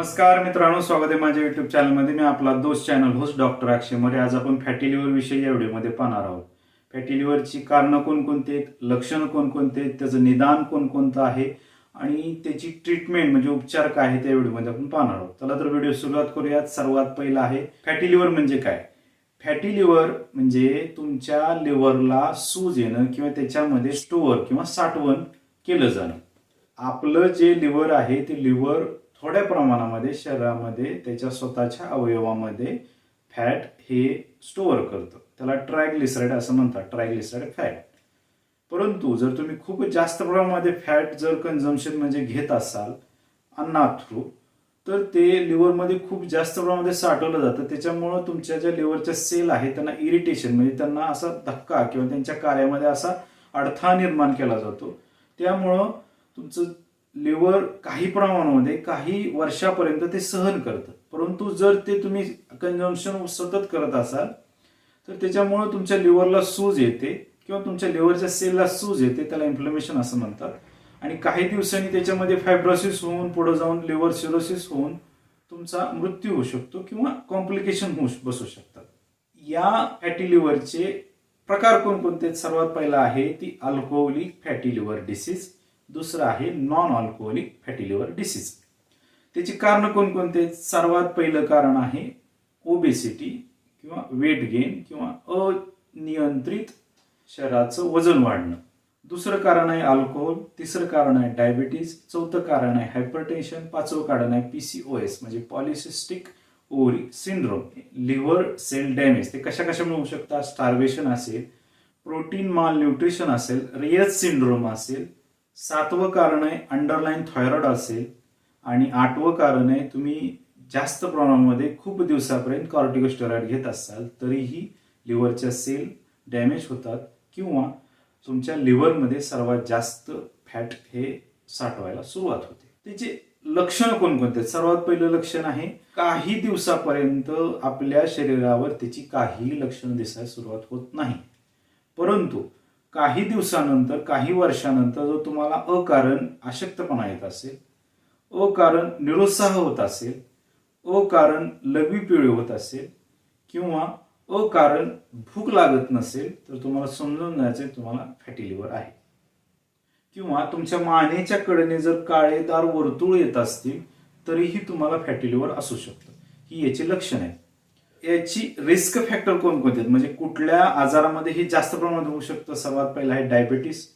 नमस्कार मित्रांनो स्वागत आहे माझ्या युट्यूब चॅनलमध्ये मी आपला दोस्त channel host doctor Akshay More. आज आपण फॅटी लिव्हर विषयी या व्हिडिओमध्ये पाहणार आहोत. फॅटी लिव्हरची कारणं कोणकोणती आहेत? लक्षणं कोणकोणते आहेत? त्याचं निदान कोणकोणतं आहे? आणि त्याची ट्रीटमेंट म्हणजे उपचार काय आहे त्या व्हिडिओमध्ये आपण पाहणार आहोत. चला तर व्हिडिओ सुरुवात करूयात. सर्वात पहिला आहे फॅटी लिव्हर म्हणजे काय? फॅटी लिव्हर म्हणजे तुमच्या लिव्हरला सूज येणं किंवा त्याच्यामध्ये स्टोअर किंवा साठवण केलं जाणं. आपलं जे लिव्हर आहे ते लिव्हर थोड्या प्रमाणामध्ये शरीरामध्ये त्याच्या स्वतःच्या अवयवामध्ये फॅट हे स्टोअर करतं. त्याला ट्रायग्लिसराईड असं म्हणतात ट्रायग्लिसराईड फॅट. परंतु जर तुम्ही खूप जास्त प्रमाणामध्ये फॅट जर कन्झम्पशन म्हणजे घेत असाल अन्ना थ्रू तर ते लिव्हरमध्ये खूप जास्त प्रमाणामध्ये साठवलं जातं. त्याच्यामुळं तुमच्या ज्या लिव्हरच्या सेल आहेत त्यांना इरिटेशन म्हणजे त्यांना असा धक्का किंवा त्यांच्या कार्यामध्ये असा अडथळा निर्माण केला जातो. त्यामुळं तुमचं लिव्हर काही प्रमाणामध्ये काही वर्षापर्यंत ते सहन करतं. परंतु जर ते तुम्ही कंजम्पशन सतत करत असाल तर त्याच्यामुळं तुमच्या लिव्हरला सूज येते किंवा तुमच्या लिव्हरच्या सेलला सूज येते त्याला इन्फ्लमेशन असं म्हणतात. आणि काही दिवसांनी त्याच्यामध्ये फायब्रोसिस होऊन पुढे जाऊन लिव्हर सिरोसिस होऊन तुमचा मृत्यू होऊ शकतो किंवा कॉम्प्लिकेशन होऊ बसू शकतात. या फॅटी लिव्हरचे प्रकार कोणकोणते सर्वात पहिला आहे ती अल्कोहोलिक फॅटी लिव्हर डिसीज दुसरं आहे non alcoholic fatty liver disease त्याची कारण कोणकोणते? सर्वात पहिलं कारण आहे ओबेसिटी किंवा वेट गेन किंवा अनियंत्रित शरीराचं वजन वाढणं. दुसरं कारण आहे अल्कोहोल तिसरं कारण आहे डायबिटीज चौथं कारण आहे हायपरटेन्शन पाचवं कारण आहे पी सी ओ एस म्हणजे polycystic ovary syndrome liver cell damage ते कशा कशामुळे होऊ शकतात? स्टार्वेशन असेल प्रोटीन माल न्यूट्रिशन असेल रियस सिंड्रोम असेल सातवं कारण आहे अंडरलाईन थायरॉइड असेल आणि आठवं कारण आहे तुम्ही जास्त प्रमाणामध्ये खूप दिवसापर्यंत कॉर्टिकोस्टेरॉइड घेत असाल तरीही लिव्हरच्या सेल डॅमेज होतात किंवा तुमच्या लिव्हरमध्ये सर्वात जास्त फॅट हे साठवायला सुरुवात होते. त्याचे लक्षणं कोणकोणते? सर्वात पहिलं लक्षण आहे काही दिवसापर्यंत आपल्या शरीरावर त्याची काही लक्षणं दिसायला सुरुवात होत नाही. परंतु काही दिवसानंतर काही वर्षानंतर जर तुम्हाला अकारण अशक्तपणा येत असेल अकारण निरुत्साह होत असेल अकारण लघवी पिळी होत असेल किंवा अकारण भूक लागत नसेल तर तुम्हाला समजून जायचं तुम्हाला फॅटी लिव्हर आहे. किंवा तुमच्या मानेच्या कडेने जर काळेदार वर्तुळ येत असतील तरीही तुम्हाला फॅटी लिव्हर असू शकतं. ही याची लक्षणं आहेत. याची रिस्क फॅक्टर कोणकोणते आहेत? म्हणजे कुठल्या आजारामध्ये हे जास्त प्रमाणात होऊ शकतं? सर्वात पहिलं आहे डायबिटीस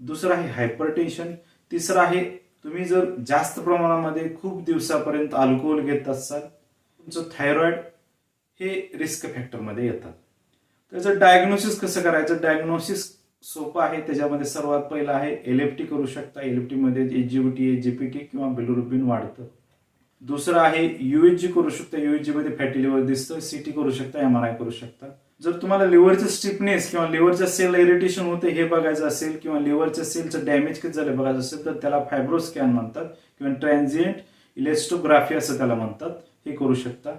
दुसरं आहे हायपरटेन्शन तिसरं आहे तुम्ही जर जास्त प्रमाणामध्ये खूप दिवसापर्यंत अल्कोहोल घेत असाल तुमचं थायरॉइड हे रिस्क फॅक्टरमध्ये येतात. त्याचं डायग्नोसिस कसं करायचं? डायग्नोसिस सोपं आहे. त्याच्यामध्ये सर्वात पहिलं आहे एलएफटी करू शकता. एलएफटी मध्ये एजीबीटी एजीपीटी किंवा बिलुरुबिन वाढतं. दुसरं आहे युएचजी करू शकता. युएचजी मध्ये फॅटी लिव्हर दिसतं. सीटी करू शकता एम आर आय करू शकता. जर तुम्हाला लिव्हरचं स्टिफनेस किंवा लिव्हरच्या सेल इरिटेशन होते हे बघायचं असेल किंवा लिव्हरच्या सेलचं डॅमेज किती झालं बघायचं असेल तर त्याला फायब्रो स्कॅन म्हणतात किंवा ट्रान्झिएंट इलेस्टोग्राफी असं त्याला म्हणतात. हे करू शकता.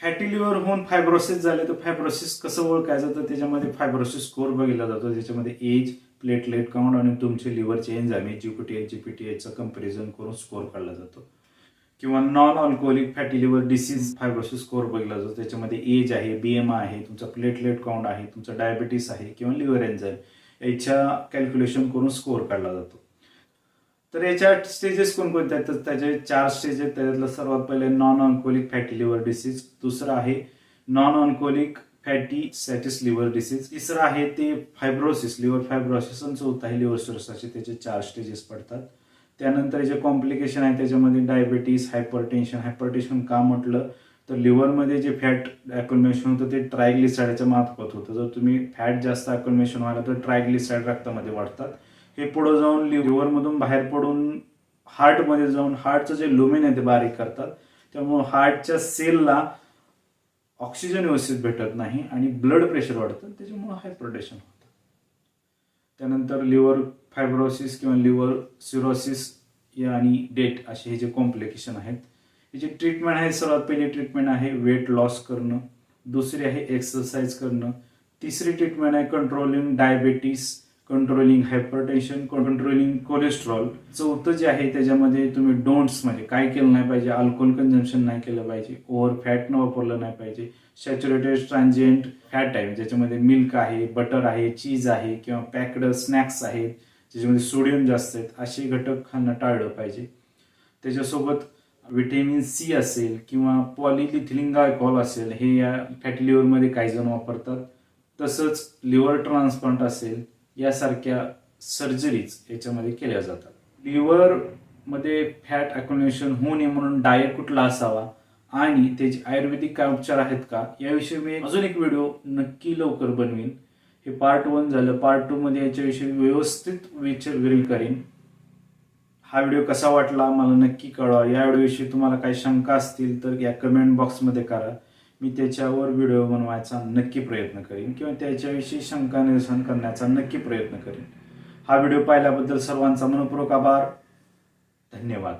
फॅटी लिव्हर होऊन फायब्रोसिस झाले तर फायब्रोसिस कसं ओळखायचं? तर त्याच्यामध्ये फायब्रोसिस स्कोर बघितला जातो. त्याच्यामध्ये एज प्लेटलेट काउंट आणि तुमचे लिव्हरचे एन्झाईम जीपीटी एच टी एचचं कंपॅरिझन करून स्कोर काढला जातो. किंवा non alcoholic fatty liver disease fibrosis score बघितला जातो. त्याच्यामध्ये एज आहे बीएमआय आहे तुमचा प्लेटलेट काउंट आहे तुमचा डायबिटीस आहे किंवा लिव्हर एन्झाईम याच्या कॅल्क्युलेशन करून स्कोर काढला जातो. तर याच्या स्टेजेस कोणकोणत्या आहेत? तर त्याचे चार स्टेज आहेत. त्याच्यातलं सर्वात पहिले non alcoholic fatty liver disease दुसरं आहे नॉन ऑन्कोलिक फॅटी सॅटिस लिव्हर डिसीज तिसरं आहे ते फायब्रोसिस लिव्हर फायब्रोसिस आणि चौथा आहे लिव्हर सिरोसिसचे त्याचे चार स्टेजेस पडतात. त्यानंतर जे कॉम्प्लिकेशन आहे त्याच्यामध्ये डायबिटीस हायपरटेन्शन हायपरटेन्शन का म्हटलं तर लिव्हरमध्ये जे फॅट अकोलमेशन होतं ते ट्रायग्लिसाईडच्या मार्फत होतं. जर तुम्ही फॅट जास्त अकोलमेशन व्हायला तर ट्रायग्लिसाईड रक्तामध्ये वाढतात. हे पुढं जाऊन लिव्हरमधून बाहेर पडून हार्टमध्ये जाऊन हार्टचं जे लुमेन आहे ते बारीक करतात. त्यामुळे हार्टच्या सेलला ऑक्सिजन व्यवस्थित भेटत नाही आणि ब्लड प्रेशर वाढतं त्याच्यामुळे हायपरटेशन होतं. त्यानंतर लिव्हर फायब्रोसिस किंवा लिव्हर सिरोसिस आणि डेट असे हे जे कॉम्प्लिकेशन आहेत याची ट्रीटमेंट आहे सर्वात पहिली ट्रीटमेंट आहे वेट लॉस करणं दुसरी आहे एक्सरसाइज करणं तिसरी ट्रीटमेंट आहे controlling diabetes controlling hypertension controlling cholesterol चौथं जे आहे त्याच्यामध्ये तुम्ही डोंट्स म्हणजे काय केलं नाही पाहिजे अल्कोहोल कन्झम्पशन नाही केलं पाहिजे ओव्हर फॅट न वापरलं नाही पाहिजे सॅच्युरेटेड ट्रान्झिएंट फॅट आहे ज्याच्यामध्ये मिल्क आहे बटर आहे चीज आहे किंवा पॅक्ड स्नॅक्स आहेत ज्याच्यामध्ये सोडियम जास्त आहेत असे घटक खाणं टाळलं पाहिजे. त्याच्यासोबत व्हिटॅमिन सी असेल किंवा पॉलिलिथिलिन अल्कोहोल असेल हे या फॅटी लिव्हरमध्ये काही जण वापरतात. तसंच लिव्हर ट्रान्सप्लांट असेल यासारख्या सर्जरीज याच्यामध्ये केल्या जातात. लिव्हरमध्ये फॅट अकोमोडेशन होऊ नये म्हणून डाएट कुठला असावा आणि त्याचे आयुर्वेदिक काय उपचार आहेत का याविषयी मी अजून एक व्हिडिओ नक्की लवकर बनवीन. हे पार्ट वन झालं. पार्ट टू मध्ये याच्याविषयी व्यवस्थित विचार करेन. हा व्हिडिओ कसा वाटला मला नक्की कळवा. या व्हिडिओविषयी तुम्हाला काही शंका असतील तर या कमेंट बॉक्समध्ये करा. मी त्याच्यावर व्हिडिओ बनवायचा नक्की प्रयत्न करेन किंवा त्याच्याविषयी शंका निरसन करण्याचा नक्की प्रयत्न करेन. हा व्हिडिओ पाहिल्याबद्दल सर्वांचा मनपूर्वक आभार. धन्यवाद.